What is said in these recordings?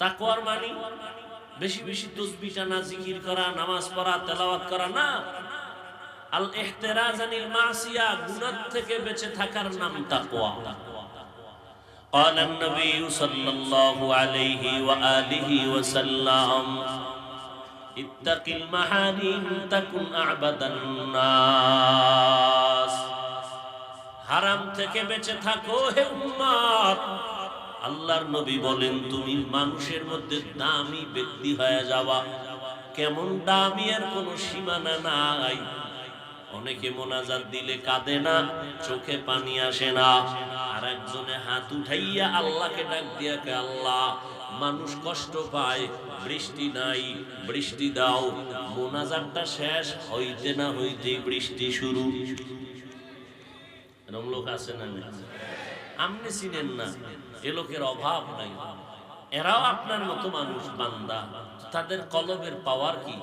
তাকওয়ার মানে বেশি বেশি তসবি টানা জিকির করা নামাজ পড়া তেলাওয়াত করা না আল ইহতিরাজ আনিল মাসিয়া গুনাহ থেকে বেঁচে থাকার নাম তাকওয়া قال النبي صلى الله عليه وآله وسلم اتق المحارم تكن أعبد الناس হারাম থেকে বেঁচে থাকো হে উম্মত আল্লাহর নবী বলেন, তুমি মানুষের মধ্যে দামি ব্যক্তি হয়ে যাওয়া। কেমন দামি আর কোনো সীমানা নাই। অনেকে মোনাজাত দিলে কাঁদে না, চোখে পানি আসে না। আর একজনে হাত উঠাইয়া আল্লাহকে ডাক দিয়া কে আল্লাহ, মানুষ কষ্ট পায়, বৃষ্টি নাই, বৃষ্টি দাও। মোনাজাতটা শেষ, হইতে না হইতে বৃষ্টি শুরু। এরকম লোক আছে না? আপনি চিনেন না? এ লোকের অভাব নাই। এরাও আপনার মতো মানুষ, বান্দা। তাদের কলবের পাওয়ার কি?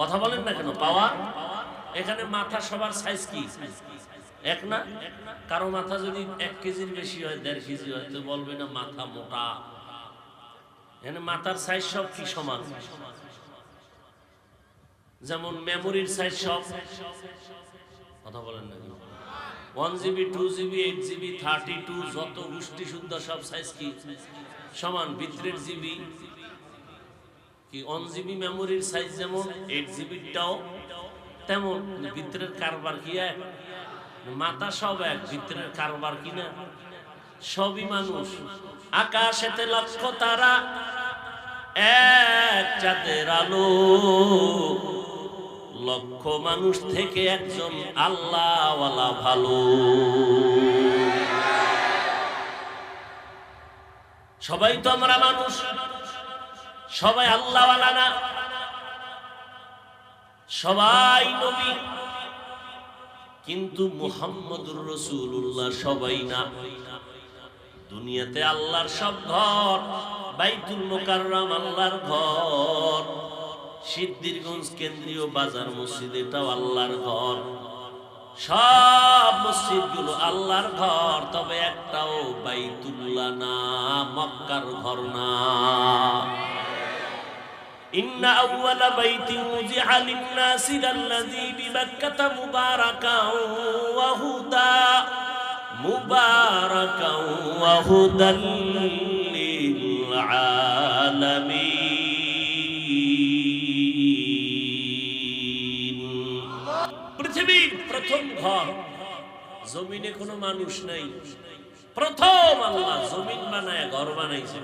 কথা বলেন না কেন? পাওয়ার এখানে মাথা সবার সাইজ কি? এক না? কারও মাথা যদি এক কেজির বেশি হয়, দেড় কেজি হয়, তো বলবে না মাথা মোটা। এখানে মাথার সাইজ সব কি সমান? যেমন মেমোরির সাইজ সব। কথা বলেন না কেন one GB two GB eight GB thirty two যত গোষ্ঠী শুদ্ধ সব সাইজ কি? সমান ভিতরের জিবি কি ওয়ান জিবি মেমোরির সাইজ যেমন এইট জিবিটাও তেমন। ভিতরের কারবার কি এক? মাথা সব এক ভিতরের কারবার কি না? সবই মানুষ। আকাশেতে লক্ষ তারা এক চাঁদের আলো। লক্ষ মানুষ থেকে একজন আল্লাহওয়ালা ভালো। সবাই তো আমরা মানুষ, সবাই আল্লাহওয়ালা না। সবাই নবী, কিন্তু মুহাম্মদুর রসুল্লাহ সবাই না। দুনিয়াতে আল্লাহর সব ঘর, বাইতুল মোকাররম আল্লাহর ঘর। সিদ্দিরগঞ্জ কেন্দ্রীয় বাজার মসজিদ এটাও আল্লাহর ঘর সব মসজিদ গুলো আল্লাহর ঘর তবে একটাও বাইতুল্লাহ না মক্কার ঘর না إن أول بيت وضع للناس للذي ببكة مباركا وهدى مباركا وهدى প্রথম ঘর, জমিনে কোনো মানুষ নাই। প্রথম আল্লাহ জমিন বানায়, ঘর বানাইছে।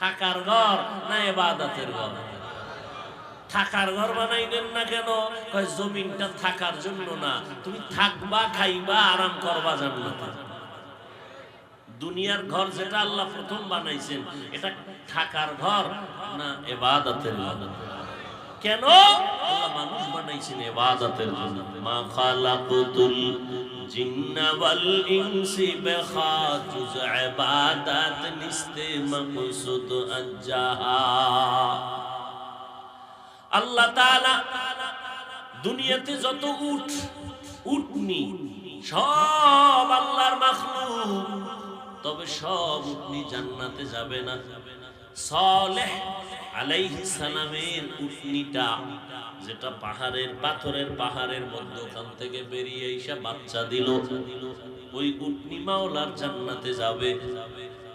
থাকার ঘর না এবাদাতের ঘর? থাকার ঘর বানাইলেন না কেন? জমিনটা থাকার জন্য না। তুমি থাকবা, খাইবা, আরাম করবা জান্নাতে। দুনিয়ার ঘর যেটা আল্লাহ প্রথম বানাইছেন, এটা থাকার ঘর না এবাদতের ঘর? কেন? আল্লাহ মানুষ বানাইছেন এবাদতের জন্য। মা খালাকুতুল জিন্না ওয়াল ইনসি বিখাজুজ ইবাদাত নিস্তে মাকসুদ আজ্জাহা আল্লাহ তাআলা দুনিয়াতে যত উট, উটনি, সব আল্লাহর মাখলুক। তবে সব উটনি জান্নাতে যাবে না। সালেহ আলাইহিস সালামের উটনিটা যেটা পাহাড়ের, পাথরের পাহাড়ের মধ্যখান থেকে বেরিয়ে এসে বাচ্চা দিল। ওই উটনি মাওলার জান্নাতে যাবে।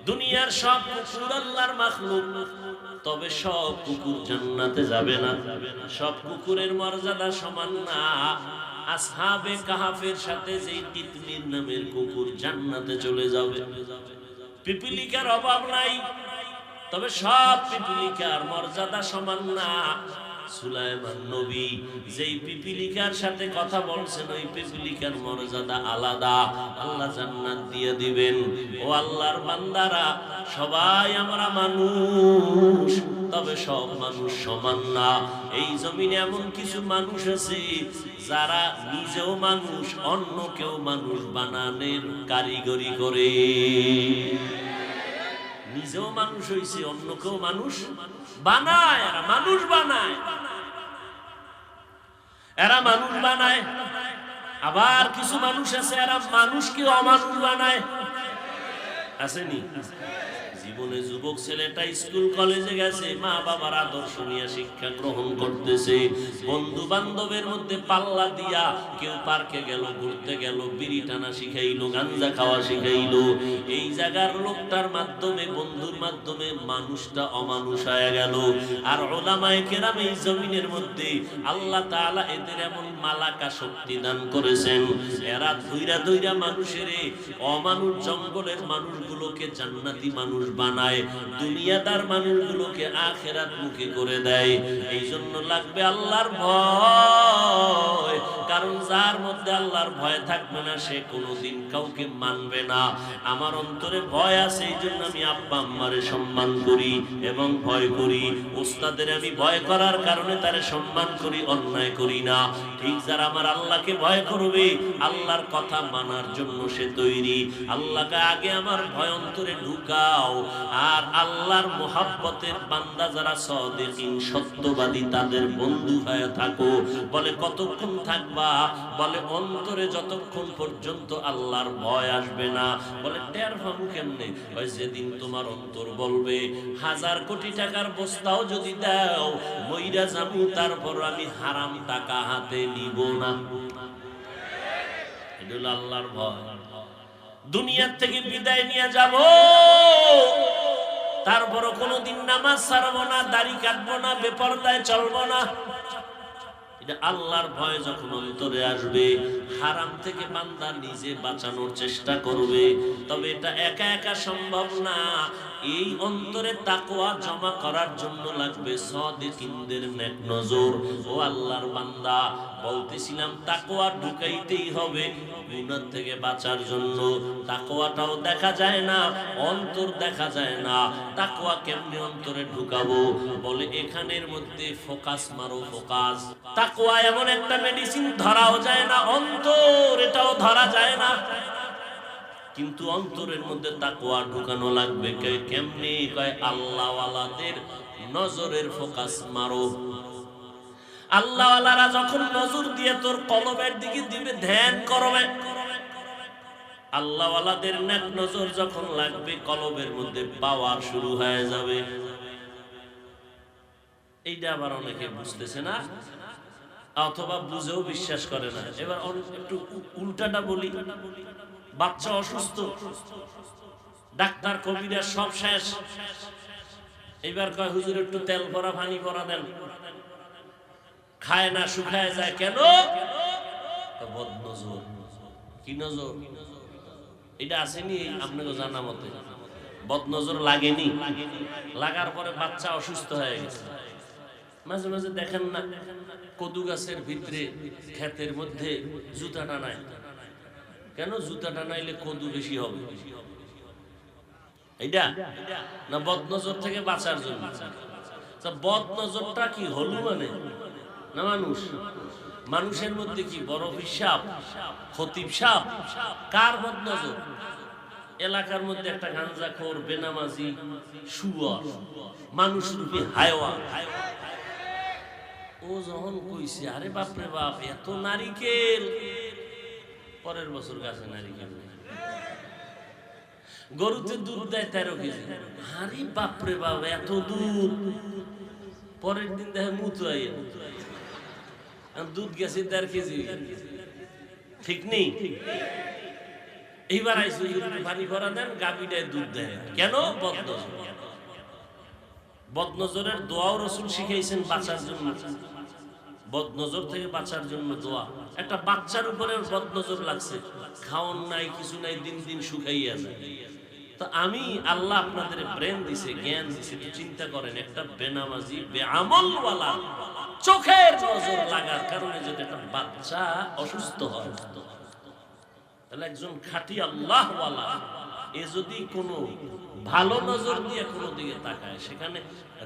দুনিয়ার সব কুকুর আল্লাহর মাখলুক। তবে সব কুকুর জান্নাতে যাবে না। সব কুকুরের মর্যাদা সমান না। আসহাবে কাহাফের সাথে যেই তিতমির নামের কুকুর জান্নাতে চলে যাবে। পিপিলিকার অভাব নাই। তবে সব পিপিলিকার মর্যাদা সমান না। সুলাইমান নবী যেই পিপিলিকার সাথে কথা বলছেন, ওই পিপিলিকার মর্যাদা আলাদা। আল্লাহ জান্নাত দিয়ে দিবেন। ও আল্লাহর বান্দারা, সবাই আমরা মানুষ, তবে সব মানুষ সমান না। এই জমিনে এমন কিছু মানুষ আছে, যারা নিজেও মানুষ, অন্য কেউ মানুষ বানানোর কারিগরি করে। নিজেও মানুষ হয়েছে অন্য কেউ মানুষ বানায়, এরা মানুষ বানায়। এরা মানুষ বানায়, আবার কিছু মানুষ আছে, এরা মানুষকে অমানুষ বানায়। আসেনি জীবনে যুবক ছেলেটা স্কুল কলেজে গেছে, মা বাবার আদর্শ নিয়ে শিক্ষা গ্রহণ করতেছে। বন্ধু বান্ধবের মধ্যে পাল্লা দিয়া কেউ পার্কে গেল, ঘুরতে গেল, বিড়ি টানা শিখাইলো, গাঞ্জা খাওয়া শিখাইলো। এই জায়গার লোকটার মাধ্যমে, বন্ধুর মাধ্যমে মানুষটা অমানুষ হয়ে গেল। আর ওলামায়ে কেরাম এই জমিনের মধ্যে আল্লাহ তাআলা এদের এমন মালাকা শক্তি দান করেছেন। এরা ধৈরা ধৈরা মানুষের অমানুষ জঙ্গলের মানুষগুলোকে জান্নাতি মানুষ বানায় দুনিয়াদার মানুষগুলোকে আখেরাত মুখী করে দেয়। এই জন্য লাগবে আল্লাহর ভয়। কারণ যার মধ্যে আল্লাহর ভয় থাকবে না, সে কোনোদিন কাউকে মানবে না। আমার অন্তরে ভয় আছে, এই জন্য আমি আব্বা আম্মারে সম্মান করি এবং ভয় করি। ওস্তাদের আমি ভয় করার কারণে তারে সম্মান করি, অন্যায় করি না। ঠিক যারা আমার আল্লাহকে ভয় করবে, আল্লাহর কথা মানার জন্য সে তৈরি। আল্লাহকে আগে আমার ভয় অন্তরে ঢুকাও। আর আল্লাহর মোহাব্বতের বান্দা যারা সদেকিন সত্যবাদী, তাদের বন্ধু হয়ে থাকো। বলে, কতক্ষণ থাকবা? বলে, অন্তরে যতক্ষণ পর্যন্ত আল্লাহর ভয় আসবে না, বলে, টের পাবো কেমনে? ওই যেদিন তোমার অন্তর বলবে, হাজার কোটি টাকার বস্তাও যদি দাও, মইরা যাব, তারপর আমি হারাম টাকা হাতে নিব না। আল্লাহর ভয়। দুনিয়ার থেকে বিদায় নিয়ে যাব তারপর কোনোদিন নামাজ ছাড়বো না, দাড়ি কাটবো না, বেপরদায় চলবো না। এটা আল্লাহর ভয় যখন অন্তরে আসবে, হারাম থেকে বান্দা নিজে বাঁচানোর চেষ্টা করবে। তবে এটা একা একা সম্ভব না। এই অন্তরে তাকোয়া জমা করার জন্য লাগবে সদিকিনদের নেক নজর। ও আল্লাহর বান্দা বলতেছিলাম তাকোয়া ঢুকাইতেই হবে। গুনাহ থেকে বাঁচার জন্য তাকোয়াটাও দেখা যায় না, অন্তর দেখা যায় না। তাকওয়া কেমনি অন্তরে ঢুকাবো? বলে, এখানের মধ্যে ফোকাস মারো, ফোকাস। তাকওয়া এমন একটা মেডিসিন ধরাও যায় না, অন্তর এটাও ধরা যায় না। কিন্তু অন্তরের মধ্যে তাকওয়া ঢুকানো লাগবে। কেমনে? কয়, আল্লাহওয়ালাদের নজরের ফোকাস মারো। আল্লাহওয়ালারা যখন নজর দিয়ে তোর কলমের দিকে দিবে, ধ্যান করবে। আল্লাহওয়ালাদের নেক নজর যখন লাগবে, কলমের মধ্যে পাওয়ার শুরু হয়ে যাবে। এইটা আবার অনেকে বুঝতেছে না, অথবা বুঝেও বিশ্বাস করে না। এবার একটু উল্টাটা বলি। বাচ্চা অসুস্থ, ডাক্তার কবিরা সব শেষ। এবার কয়, হুজুর, একটু তেল ভরা, পানি ভরা দেন। খায় না, শুকায় যায় কেন? বদনজর। কি নজর? এটা আসেনি আপনাকে জানা মতে। বদনজর লাগেনি। লাগার পরে বাচ্চা অসুস্থ হয়ে গেছে। মাঝে মাঝে দেখেন না, কদু গাছের ভিতরে ক্ষেতের মধ্যে জুতা টানায়। কেন জুতা টানাইলে কদু বেশি হবে? এইটা না বদনজর থেকে বাঁচার জন্য। তা বদনজরটা কি হলু মানে? না মানুষ? মানুষের মধ্যে কি বড় সাপ খতিব সাপ? কার বদনজর এলাকার মধ্যে একটা গাঞ্জাখোর বেনামাজি শুয়া মানুষ রূপী হায়ওয়া ও যখন কইছে, আরে বাপরে বাপ, এত নারিকেল! পরের বছর গাছে নারিকেল। গরুতে দুধ দেয় তেরো কেজি। আরে বাপরে বাপ, এত দুধ! পরের দিন দেখে মুতু দুধ গেছে দেড় কেজি। ঠিক নেই? এইবার আইসি পানি ভরা দেন গাবিটায় দুধ দেয়। কেন? বদনজর। বদনজরের দোয়াও রসুল শিখাইছেন বাঁচার জন্য। বদনজর থেকে বাঁচার জন্য দোয়া। একটা বাচ্চার উপরে বদনজর লাগছে। খাওন নাই, কিছু নাই, দিন দিন শুকাইয়া যায়। তো আমি আল্লাহ আপনাদের ব্রেন দিছে, জ্ঞান দিছে, একটু চিন্তা করেন, একটা বেনামাজি, বেআমলওয়ালা, চোখের নজর লাগার কারণে যদি একটা বাচ্চা অসুস্থ হয়, তাহলে একজন খাঁটি আল্লাহওয়ালা, এ যদি কোনো ভালো নজর দিয়ে কোনো দিকে তাকায়, সেখানে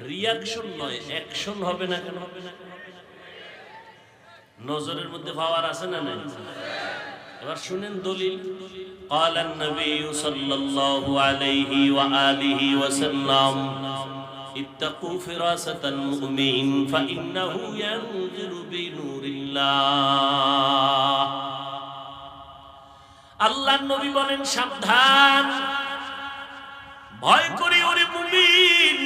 রিয়াকশন নয় অ্যাকশন হবে না কেন? হবে না নজরের মধ্যে পাওয়ার আছে না নাই? এবার শুনেন দলিল قال النبي صلى الله عليه وآله وسلم اتقوا فراسة المؤمن فإنه ينظر بنور الله আল্লাহ নবী বলেন সাবধান ভয় করি ওরে মুমিন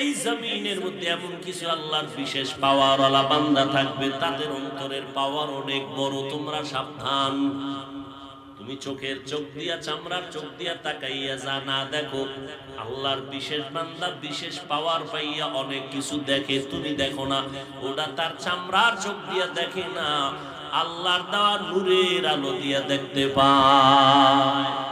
এই জমিনের মধ্যে এমন কিছু আল্লাহর বিশেষ পাওয়ার ওয়ালা বান্দা থাকবে, তাদের অন্তরের পাওয়ার অনেক বড়, তোমরা সাবধান। তুমি চোখের চোখ দিয়া, চামড়ার চোখ দিয়া তাকাইয়া যা না দেখো, আল্লাহর বিশেষ বান্দা বিশেষ পাওয়ার পাইয়া অনেক কিছু দেখে, তুমি দেখো না, ওটা তার চামড়ার চোখ দিয়া দেখে না, আল্লাহর দেওয়া নূরের আলো দিয়া দেখতে পায়।